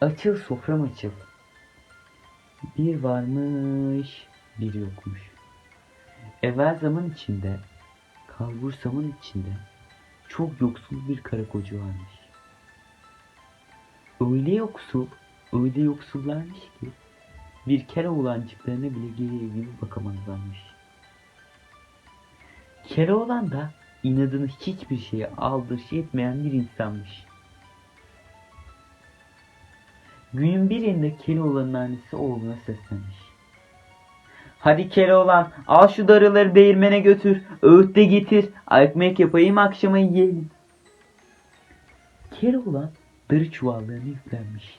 Açıl sofram açıl. Bir varmış, bir yokmuş. Evvel zaman içinde, kalbur zaman içinde çok yoksul bir karı koca varmış. Öyle yoksul, öyle yoksullarmış ki bir kere oğlancıklarına bile geriye gibi bakamazlarmış. Keloğlan da inadını hiçbir şeye aldırış etmeyen bir insanmış. Günün birinde Keloğlan'ın annesi oğluna seslenmiş. Hadi Keloğlan al şu darıları değirmene götür, öğüt de getir, ekmek yapayım akşama yiyelim. Keloğlan darı çuvallarını yüklenmiş.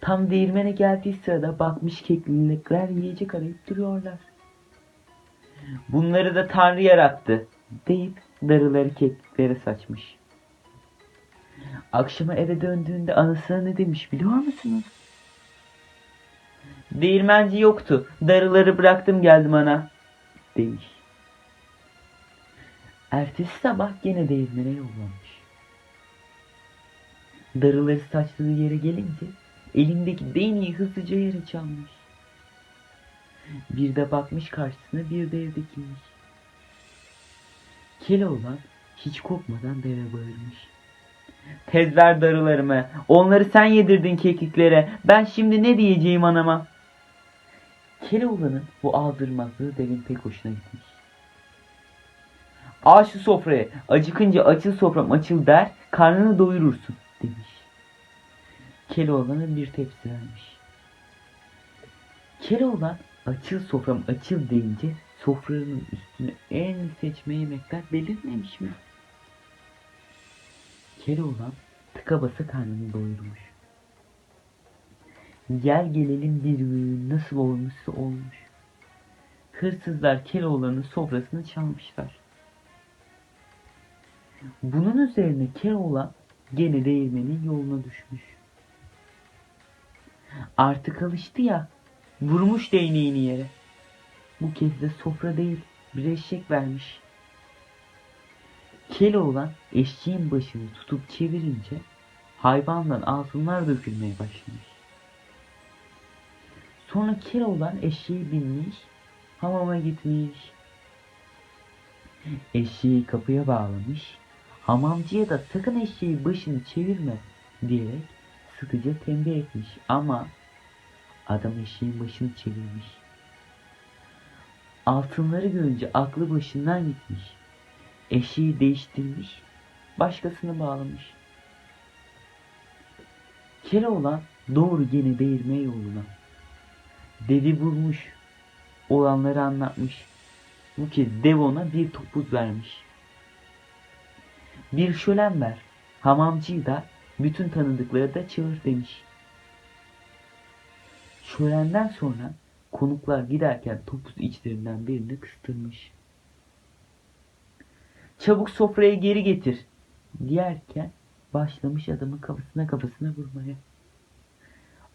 Tam değirmene geldiği sırada bakmış keklilikler yiyecek arayıp duruyorlar. Bunları da Tanrı yarattı deyip darıları kekliklere saçmış. Akşama eve döndüğünde anasına ne demiş biliyor musunuz? Değirmenci yoktu. Darıları bıraktım geldim ana demiş. Ertesi sabah gene değirmene yollamış. Darıları saçtığı yere gelince elindeki değneği hızlıca yere çalmış. Bir de bakmış karşısına bir dev dikilmiş. Keloğlan hiç korkmadan deve bağırmış. Tez ver darılarımı. Onları sen yedirdin kekiklere. Ben şimdi ne diyeceğim anama? Keloğlan'ın bu aldırmazlığı devin pek hoşuna gitmiş. Al şu sofraya. Acıkınca açıl sofram açıl der. Karnını doyurursun demiş. Keloğlan'a bir tepsi vermiş. Keloğlan açıl sofram açıl deyince sofranın üstüne en seçme yemekler belirmemiş mi? Keloğlan tıka basa karnını doyurmuş. Gel gelelim bir gün nasıl olmuşsa olmuş. Hırsızlar Keloğlan'ın sofrasını çalmışlar. Bunun üzerine Keloğlan gene değirmenin yoluna düşmüş. Artık alıştı ya, vurmuş değneğini yere. Bu kez de sofra değil, bir eşek vermiş. Keloğlan eşeğin başını tutup çevirince hayvandan altınlar dökülmeye başlamış. Sonra Keloğlan eşeğe binmiş, hamama gitmiş. Eşeği kapıya bağlamış, hamamcıya da sakın eşeği başını çevirme diyerek sıkıca tembih etmiş ama adam eşeğin başını çevirmiş. Altınları görünce aklı başından gitmiş. Eşeği değiştirmiş, başkasını bağlamış. Keloğlan doğru gene değirme yoluna. Devi vurmuş, olanları anlatmış. Bu kez dev ona bir topuz vermiş. Bir şölen ver, hamamcıyı da bütün tanıdıkları da çağır demiş. Şölenden sonra konuklar giderken topuz içlerinden birini kıstırmış. Çabuk sofraya geri getir diyerken başlamış adamın kafasına kafasına vurmaya.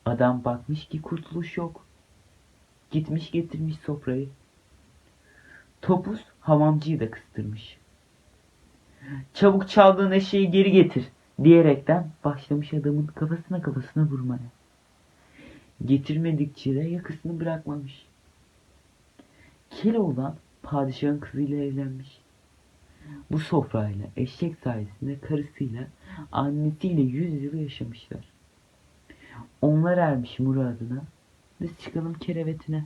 Adam bakmış ki kurtuluş yok. Gitmiş getirmiş sofrayı. Topuz hamamcıyı da kıstırmış. Çabuk çaldığın eşeği geri getir diyerekten başlamış adamın kafasına kafasına vurmaya. Getirmedikçe de yakasını bırakmamış. Keloğlan padişahın kızıyla evlenmiş. Bu sofrayla eşek sayesinde karısıyla annesiyle yüz yıl yaşamışlar. Onlar ermiş muradına. Biz çıkalım kerevetine.